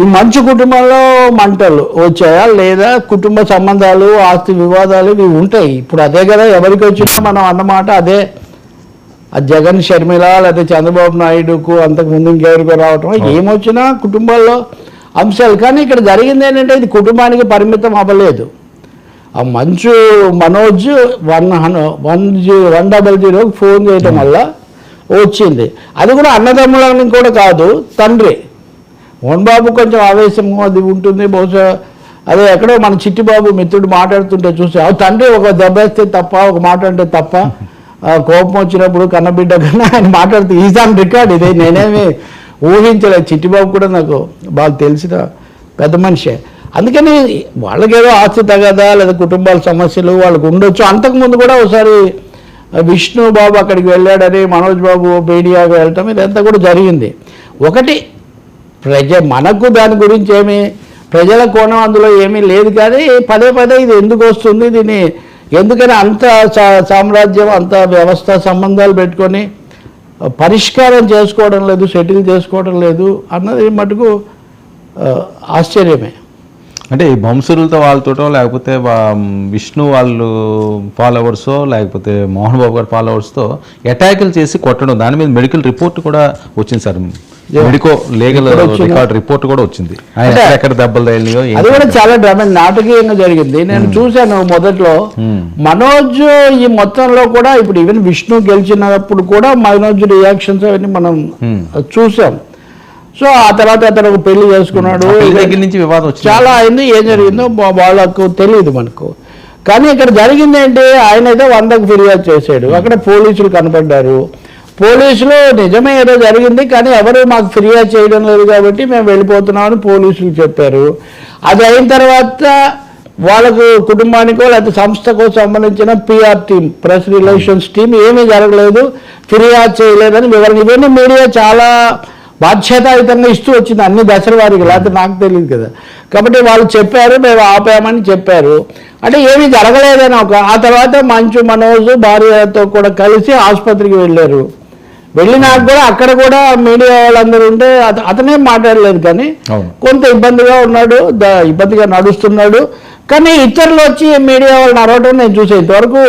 ఈ మంచు కుటుంబంలో మంటలు వచ్చాయా లేదా కుటుంబ సంబంధాలు ఆస్తి వివాదాలు ఇవి ఉంటాయి. ఇప్పుడు అదే కదా ఎవరికి వచ్చినా మనం అన్నమాట అదే. ఆ జగన్ షర్మిల లేకపోతే చంద్రబాబు నాయుడుకు అంతకు ముందు ఇంకెవరికో రావటం ఏమొచ్చినా కుటుంబాల్లో అంశాలు. కానీ ఇక్కడ జరిగింది ఏంటంటే ఇది కుటుంబానికి పరిమితం అవ్వలేదు. ఆ మంచు మనోజ్ వన్ హన్ వన్ జీ వన్ డబల్ జీరోకి ఫోన్ చేయడం వల్ల వచ్చింది. అది కూడా అన్నదమ్ములని కూడా కాదు తండ్రి. మోహన్ బాబు కొంచెం ఆవేశం అది ఉంటుంది. బహుశా అదే ఎక్కడో మన చిట్టిబాబు మిత్రుడు మాట్లాడుతుంటే చూసి ఆ తండ్రి ఒక దెబ్బేస్తే తప్ప ఒక మాట అంటే తప్ప ఆ కోపం వచ్చినప్పుడు కన్నబిడ్డ కన్నా ఆయన మాట్లాడుతూ ఈజ్ ఆన్ రికార్డ్ ఇదే నేనేమి ఊహించలేదు చిట్టిబాబు కూడా నాకు బాగా తెలిసిన పెద్ద మనిషే. అందుకని వాళ్ళకేదో ఆస్తి తగదా లేదా కుటుంబాల సమస్యలు వాళ్ళకు ఉండొచ్చు. అంతకుముందు కూడా ఒకసారి విష్ణు బాబు అక్కడికి వెళ్ళాడని మనోజ్ బాబు మీడియాకి వెళ్ళటం ఇదంతా కూడా జరిగింది. ఒకటి ప్రజ మనకు దాని గురించి ఏమి ప్రజల కోణం అందులో ఏమీ లేదు కానీ పదే పదే ఇది ఎందుకు వస్తుంది దీన్ని ఎందుకని అంత సా- సామ్రాజ్యం అంత వ్యవస్థ సంబంధాలు పెట్టుకొని పరిష్కారం చేసుకోవడం లేదు సెటిల్ చేసుకోవడం లేదు అన్నది మటుకు ఆశ్చర్యమే. అంటే ఈ వంశులతో వాళ్ళతోటో లేకపోతే విష్ణు వాళ్ళు ఫాలోవర్సో లేకపోతే మోహన్ బాబు గారి ఫాలోవర్స్తో అటాకులు చేసి కొట్టడం దాని మీద మెడికల్ రిపోర్ట్ కూడా వచ్చింది sir. Medico legal? Record report కూడా వచ్చింది. ఎక్కడ దెబ్బలు తగిలినాయో అది కూడా చాలా డ్రామా నాటకీయంగా జరిగింది. నేను చూశాను మొదట్లో. మనోజ్ ఈ మొత్తంలో కూడా ఇప్పుడు ఈవెన్ విష్ణు గెలిచినప్పుడు కూడా మనోజ్ రియాక్షన్స్ అవన్నీ మనం చూసాం సో ఆ తర్వాత అతను పెళ్ళి చేసుకున్నాడు. దగ్గర నుంచి వివాదం చాలా అయింది. ఏం జరిగిందో వాళ్ళకు తెలియదు మనకు. కానీ ఇక్కడ జరిగింది ఏంటి? ఆయన అయితే వందకు ఫిర్యాదు చేశాడు. అక్కడ పోలీసులు కనపడ్డారు. పోలీసులు నిజమే ఏదో జరిగింది కానీ ఎవరు మాకు ఫిర్యాదు చేయడం లేదు కాబట్టి మేము వెళ్ళిపోతున్నామని పోలీసులు చెప్పారు. అది అయిన తర్వాత వాళ్ళకు కుటుంబానికో లేకపోతే సంస్థకో సంబంధించిన PR team press relations team ఏమీ జరగలేదు ఫిర్యాదు చేయలేదని వివరణ. ఇవన్నీ మీడియా చాలా బాధ్యతాయుతంగా ఇస్తూ వచ్చింది అన్ని దశల వారికి లేకపోతే నాకు తెలియదు కదా. కాబట్టి వాళ్ళు చెప్పారు మేము ఆపామని చెప్పారు. అంటే ఏమీ జరగలేదని ఒక ఆ తర్వాత మంచు మనోజ్ భార్యతో కూడా కలిసి ఆసుపత్రికి వెళ్ళారు. వెళ్ళినాక కూడా అక్కడ కూడా మీడియా వాళ్ళందరూ ఉంటే అత- అతనే మాట్లాడలేదు కానీ. కొంత ఇబ్బందిగా ఉన్నాడు ఇబ్బందిగా నడుస్తున్నాడు. కానీ ఇతరులు వచ్చి మీడియా వాళ్ళు నడవటం నేను చూసే ఇంతవరకు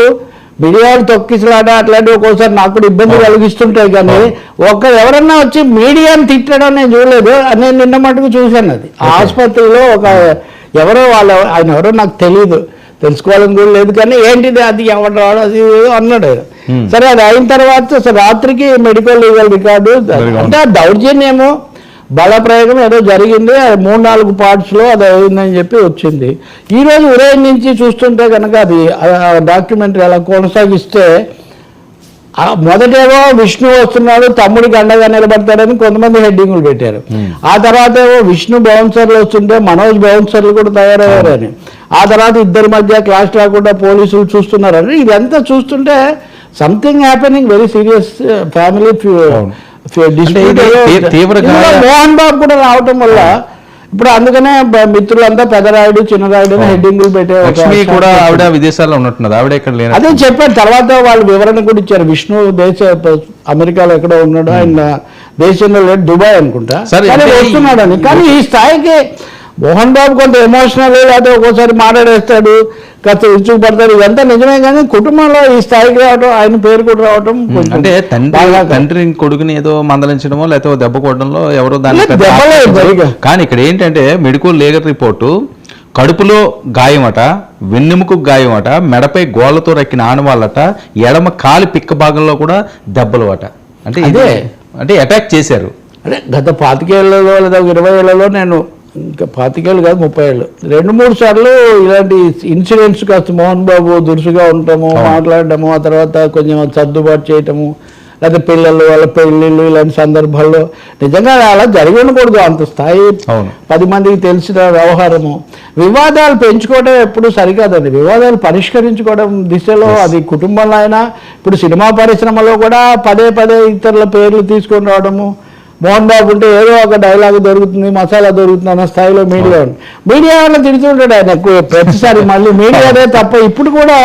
మీడియా వాళ్ళు తొక్కిసలాట అట్లాంటివి ఒక్కోసారి నాకు కూడా ఇబ్బంది కలిగిస్తుంటాయి కానీ ఒక్క ఎవరన్నా వచ్చి మీడియాని తిట్టడం నేను చూడలేదు. నేను నిన్న మటుకు చూశాను అది. ఆసుపత్రిలో ఒక ఎవరో వాళ్ళ ఆయన ఎవరో నాకు తెలియదు తెలుసుకోవాలని కూడా లేదు కానీ ఏంటిది అది ఎవరు అన్నాడు. సరే అది అయిన తర్వాత రాత్రికి మెడికల్ లీగల్ రికార్డు అంటే దౌర్జన్యము. బలప్రయోగం ఏదో జరిగింది అది మూడు నాలుగు పార్ట్స్లో అది అయిందని చెప్పి వచ్చింది. ఈరోజు ఉదయం నుంచి చూస్తుంటే కనుక అది డాక్యుమెంటరీ అలా కొనసాగిస్తే మొదటేమో విష్ణు వస్తున్నాడు తమ్ముడికి అండగా నిలబడతాడని కొంతమంది హెడ్డింగులు పెట్టారు. ఆ తర్వాత ఏమో విష్ణు బౌన్సర్లు వస్తుంటే మనోజ్ బౌన్సర్లు కూడా తయారయ్యారని. ఆ తర్వాత ఇద్దరి మధ్య క్లాస్ రాకుండా పోలీసులు చూస్తున్నారని. ఇదంతా చూస్తుంటే something happening very serious family Mohan Babu కూడా రావటం వల్ల ఇప్పుడు అందుకనే మిత్రులంతా పెదరాయుడు చిన్నరాయుడు అని హెడ్డింగులు పెట్టే లక్ష్మి కూడా ఆవిడ విదేశాల్లో ఉన్నట్టున్నది. ఆవిడ ఇక్కడ లేన అదే చెప్పారు. తర్వాత వాళ్ళు వివరణ కూడా ఇచ్చారు. విష్ణు దేశ అమెరికాలో ఎక్కడో ఉన్నాడు. ఆయన దేశంలో లేడు. దుబాయ్ అనుకుంటా. సరే, వస్తున్నాడని. కానీ ఈ స్థాయికి మోహన్ బాబు కొంత ఎమోషనల్ లేకపోతే ఒక్కోసారి మాట్లాడేస్తాడు కాస్త విరుచుకు పడతాడు ఇదంతా నిజమే కానీ కుటుంబంలో ఈ స్థాయికి రావడం ఆయన పేరు కూడా రావడం కొంచెం అంటే తండ్రి తండ్రి కొడుకుని ఏదో మందలించడమో లేకపోతే దెబ్బ కొట్టడంలో ఎవరో దాన్ని లేదు. కానీ ఇక్కడ ఏంటంటే మెడికల్ లీగల్ రిపోర్టు కడుపులో గాయమట వెన్నెముకు గాయమట మెడపై గోళ్ళతో రక్కిన ఆనవాళ్ళట ఎడమ కాలి పిక్క భాగంలో కూడా దెబ్బలు అట అంటే ఇదే అంటే అటాక్ చేశారు. అదే గత పాతికేళ్ళలో లేదా ఇరవై ఏళ్ళలో నేను ఇంకా పాతికేళ్ళు కాదు ముప్పై ఏళ్ళు రెండు మూడు సార్లు ఇలాంటి ఇన్సిడెంట్స్ కాస్త మోహన్ బాబు దురుసుగా ఉండటము మాట్లాడటము ఆ తర్వాత కొంచెం సర్దుబాటు చేయటము లేదా పిల్లలు వాళ్ళ పెళ్ళిళ్ళు ఇలాంటి సందర్భాల్లో నిజంగా అలా జరిగి ఉండకూడదు. అంత స్థాయి. పది మందికి తెలిసిన వ్యవహారము. వివాదాలు పెంచుకోవడం ఎప్పుడు సరికాదండి. వివాదాలు పరిష్కరించుకోవడం దిశలో అది కుటుంబంలో అయినా ఇప్పుడు సినిమా పరిశ్రమలో కూడా పదే పదే ఇతరుల పేర్లు తీసుకొని రావడము మోహన్ బాబు ఉంటే ఏదో ఒక డైలాగ్ దొరుకుతుంది మసాలా దొరుకుతుంది అన్న స్థాయిలో మీడియా ఉంది. మీడియా వల్ల తిడుతుంటాడు ఆయన ఎక్కువ? ప్రతిసారి మళ్ళీ మీడియానే తప్ప ఇప్పుడు కూడా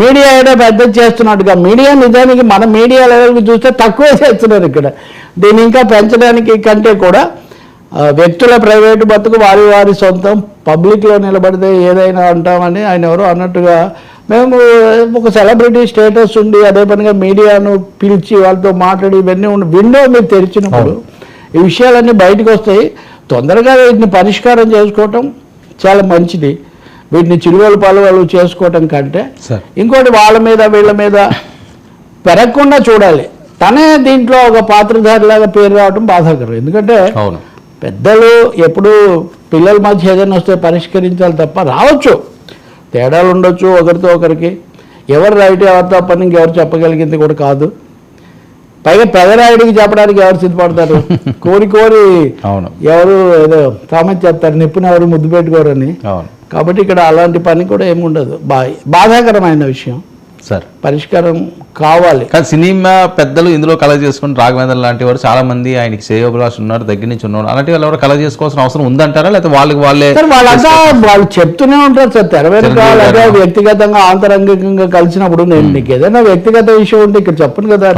మీడియా ఏదో పెద్ద చేస్తున్నట్టుగా మీడియా నిజానికి మన మీడియా లెవెల్కి చూస్తే తక్కువే చేస్తున్నారు ఇక్కడ. దీన్ని ఇంకా పెంచడానికి కంటే కూడా వ్యక్తుల ప్రైవేటు బతుకు వారి వారి సొంతం పబ్లిక్లో నిలబడితే ఏదైనా అంటామని ఆయన ఎవరో అన్నట్టుగా మేము ఒక సెలబ్రిటీ స్టేటస్ ఉండి అదే పనిగా మీడియాను పిలిచి వాళ్ళతో మాట్లాడి ఇవన్నీ ఉండి విండో మీరు తెరిచినప్పుడు ఈ విషయాలన్నీ బయటకు వస్తాయి. తొందరగా వీటిని పరిష్కారం చేసుకోవటం చాలా మంచిది. వీటిని చిరువలు పలువలు చేసుకోవటం కంటే ఇంకోటి వాళ్ళ మీద వీళ్ళ మీద పెరగకుండా చూడాలి. తనే దీంట్లో ఒక పాత్రధారిలాగా పేరు రావడం బాధాకరం. ఎందుకంటే పెద్దలు ఎప్పుడు పిల్లల మధ్య ఏదైనా వస్తే పరిష్కరించాలి తప్ప రావచ్చు. తేడాలు ఉండొచ్చు ఒకరితో ఒకరికి. ఎవరు రైట్ ఎవరు తప్పని ఇంకెవరు చెప్పగలిగింది కూడా కాదు. పైగా పెదరాయుడికి చెప్పడానికి ఎవరు సిద్ధపడతారు? కోరి కోరి అవును. ఎవరు ఏదో సామెత చెప్తారు నిప్పుని ఎవరు ముద్దు పెట్టుకోరని. కాబట్టి ఇక్కడ అలాంటి పని కూడా ఏమి ఉండదు. బా బాధాకరమైన విషయం. సార్ పరిష్కారం కావాలి. కానీ సినిమా పెద్దలు ఇందులో కలర్ చేసుకుని రాఘవేంద్ర లాంటి వారు చాలా మంది ఆయనకి శ్రేయోభిలాష్ ఉన్నారు దగ్గర నుంచి ఉన్నారు అలాంటి వాళ్ళు ఎవరు కలర్ చేసుకోవాల్సిన అవసరం ఉందంటారా? లేకపోతే వాళ్ళకి వాళ్ళే వాళ్ళంతా వాళ్ళు చెప్తూనే ఉంటారు సార్. తెర వెనుక చిరంజీవి లేదా గారు. వ్యక్తిగతంగా ఆంతరంగికంగా కలిసినప్పుడు నేను నీకు ఏదైనా వ్యక్తిగత విషయం ఉంటే ఇక్కడ చెప్పను కదా.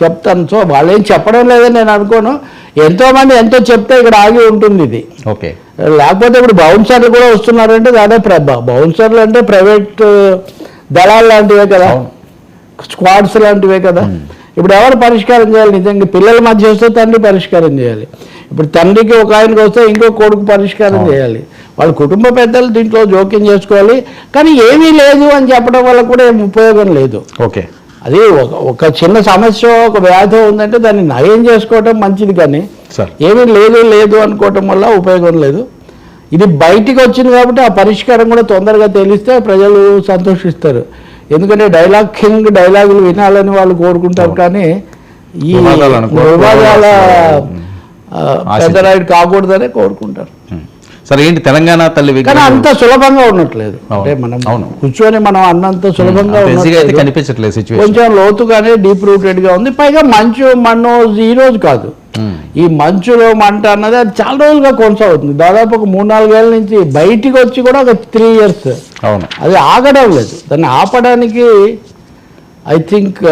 చెప్తాను. సో వాళ్ళు ఏం చెప్పడం లేదని నేను అనుకోను. ఎంతో మంది ఎంతో చెప్తే ఇక్కడ ఆగి ఉంటుంది ఇది. ఓకే. లేకపోతే ఇప్పుడు బౌన్సర్లు కూడా వస్తున్నారంటే దాదాపు బౌన్సర్లు అంటే ప్రైవేట్ దళాలు లాంటివే కదా. స్క్వాడ్స్ లాంటివే కదా? ఇప్పుడు ఎవరు పరిష్కారం చేయాలి? నిజంగా పిల్లల మధ్య వస్తే తండ్రి పరిష్కారం చేయాలి. ఇప్పుడు తండ్రికి ఒక ఆయనకి వస్తే ఇంకో కొడుకు పరిష్కారం చేయాలి. వాళ్ళ కుటుంబ పెద్దలు దీంట్లో జోక్యం చేసుకోవాలి. కానీ ఏమీ లేదు అని చెప్పడం వల్ల కూడా ఏం ఉపయోగం లేదు. ఓకే. అది ఒక ఒక చిన్న సమస్య ఒక వ్యాధి ఉందంటే దాన్ని నయం చేసుకోవడం మంచిది కానీ ఏమీ లేదు లేదు అనుకోవటం వల్ల ఉపయోగం లేదు. ఇది బయటికి వచ్చింది కాబట్టి ఆ పరిష్కారం కూడా తొందరగా తెలిస్తే ప్రజలు సంతోషిస్తారు. ఎందుకంటే డైలాగ్ కింగ్ డైలాగులు వినాలని వాళ్ళు కోరుకుంటారు కానీ ఈ వివాదాల. పెద్దరాయుడు కాకూడదనే కోరుకుంటారు. సార్ ఏంటి తెలంగాణ తల్లి కానీ అంత సులభంగా ఉండట్లేదు. అంటే మనం అవును. కూర్చొని మనం అన్నంత సులభంగా అయితే. కనిపించట్లేదు కొంచెం లోతుగానే డీప్ రూటెడ్గా ఉంది. పైగా మంచు మన్ను ఈ రోజు కాదు. ఈ మంచులో మంట అన్నది అది చాలా రోజులుగా కొనసాగుతుంది. దాదాపు ఒక మూడు నాలుగేళ్ళ నుంచి బయటికి వచ్చి కూడా ఒక త్రీ ఇయర్స్. అవును. అది ఆగడం లేదు. దాన్ని ఆపడానికి ఐ థింక్